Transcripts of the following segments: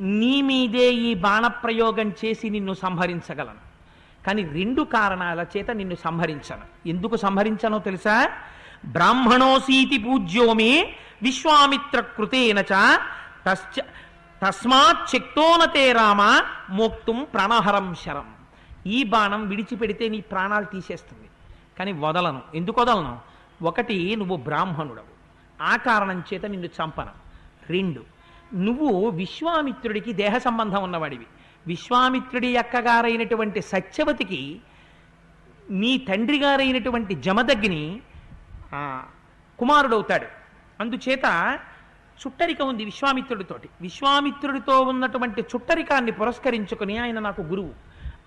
నీ మీదే ఈ బాణప్రయోగం చేసి నిన్ను సంహరించగలను. కానీ రెండు కారణాల చేత నిన్ను సంహరించను. ఎందుకు సంహరించనో తెలుసా? బ్రాహ్మణోసీతి పూజ్యోమి విశ్వామిత్ర కృతేనచ చ తస్మాత్ శక్తోనతే రామ మోక్తుం ప్రాణహరం శరం. ఈ బాణం విడిచిపెడితే నీ ప్రాణాలు తీసేస్తుంది. కానీ వదలను. ఎందుకు వదలను? ఒకటి నువ్వు బ్రాహ్మణుడవు. ఆ కారణం చేత నిన్ను చంపను. రెండు నువ్వు విశ్వామిత్రుడికి దేహ సంబంధం ఉన్నవాడివి. విశ్వామిత్రుడి అక్కగారైనటువంటి సత్యవతికి నీ తండ్రి గారైనటువంటి జమదగ్ని కుమారుడవుతాడు. అందుచేత చుట్టరిక ఉంది విశ్వామిత్రుడితోటి. విశ్వామిత్రుడితో ఉన్నటువంటి చుట్టరికాన్ని పురస్కరించుకుని ఆయన నాకు గురువు.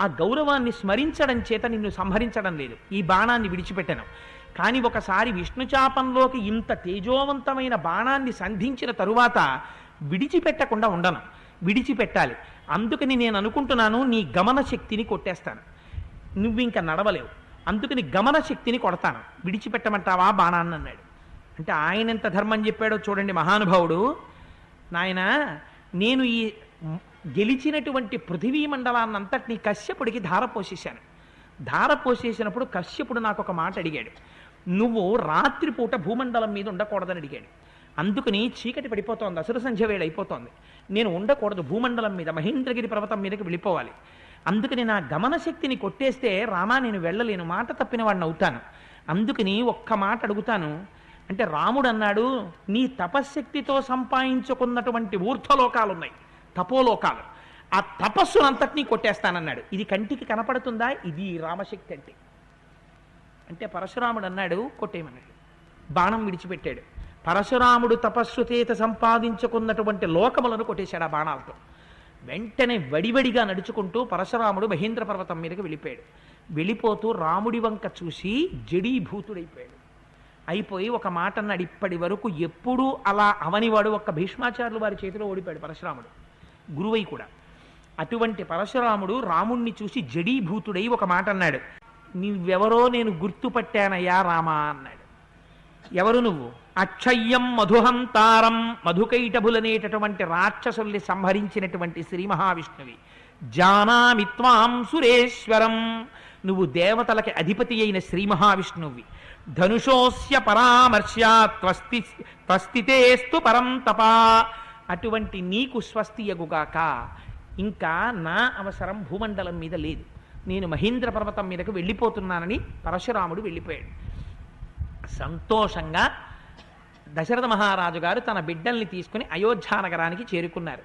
ఆ గౌరవాన్ని స్మరించడం చేత నిన్ను సంహరించడం లేదు. ఈ బాణాన్ని విడిచిపెట్టను. కానీ ఒకసారి విష్ణుచాపంలోకి ఇంత తేజోవంతమైన బాణాన్ని సంధించిన తరువాత విడిచిపెట్టకుండా ఉండను. విడిచిపెట్టాలి. అందుకని నేను అనుకుంటున్నాను నీ గమన శక్తిని కొట్టేస్తాను. నువ్వు ఇంకా నడవలేవు. అందుకని గమన శక్తిని కొడతాను. విడిచిపెట్టమంటావా బాణాన్ని అన్నాడు. అంటే ఆయన ఎంత ధర్మం చెప్పాడో చూడండి మహానుభావుడు. నాయన నేను ఈ గెలిచినటువంటి పృథివీ మండలాన్నంతటినీ కశ్యపుడికి ధార పోసేశాను ధార పోసేసినప్పుడు కశ్యపుడు నాకు ఒక మాట అడిగాడు. నువ్వు రాత్రిపూట భూమండలం మీద ఉండకూడదని అడిగాడు. అందుకని చీకటి పడిపోతోంది అసుర సంధ్య వేళ అయిపోతోంది. నేను ఉండకూడదు భూమండలం మీద మహేంద్రగిరి పర్వతం మీదకి వెళ్ళిపోవాలి. అందుకని నా గమన శక్తిని కొట్టేస్తే రామా నేను వెళ్ళలేను మాట తప్పిన వాడిని అవుతాను అందుకని ఒక్క మాట అడుగుతాను. అంటే రాముడు అన్నాడు నీ తపశ్శక్తితో సంపాదించుకున్నటువంటి ఊర్ధ్వలోకాలు ఉన్నాయి తపోలోకాలు. ఆ తపస్సునంతటినీ కొట్టేస్తానన్నాడు. ఇది కంటికి కనపడుతుందా? ఇది రామశక్తి అంటే. అంటే పరశురాముడు అన్నాడు కొట్టేయమన్నాడు. బాణం విడిచిపెట్టాడు. పరశురాముడు తపస్సు చేత సంపాదించుకున్నటువంటి లోకములను కొట్టేశాడు ఆ బాణాలతో. వెంటనే వడివడిగా నడుచుకుంటూ పరశురాముడు మహేంద్ర పర్వతం మీదకి వెళ్ళిపోయాడు. వెళ్ళిపోతూ రాముడి వంక చూసి జడీభూతుడైపోయాడు. అయిపోయి ఒక మాట అన్నాడు ఇప్పటి వరకు ఎప్పుడూ అలా అవనివాడు ఒక్క భీష్మాచార్యులు వారి చేతిలో ఓడిపోయాడు పరశురాముడు. గురువై కూడా. అటువంటి పరశురాముడు రాముణ్ణి చూసి జడీభూతుడై ఒక మాట అన్నాడు నువ్వెవరో నేను గుర్తుపట్టానయ్యా రామా అన్నాడు. ఎవరు నువ్వు? అక్షయ్యం మధుహంతారం మధుకైటభులనేటటువంటి రాక్షసుల్ని సంహరించినటువంటి శ్రీ మహావిష్ణువి. జానామిత్వాం సురేశ్వరం. నువ్వు దేవతలకి అధిపతి అయిన శ్రీ మహావిష్ణువి. ధనుషోస్య పరామర్శ్యా త్వస్తి త్వస్థితేస్తు పరం తపా. అటువంటి నీకు స్వస్తియగుగాక ఇంకా నా అవసరం భూమండలం మీద లేదు. నేను మహేంద్ర పర్వతం మీదకు వెళ్ళిపోతున్నానని పరశురాముడు వెళ్ళిపోయాడు. సంతోషంగా దశరథ మహారాజు గారు తన బిడ్డల్ని తీసుకుని అయోధ్యానగరానికి చేరుకున్నారు.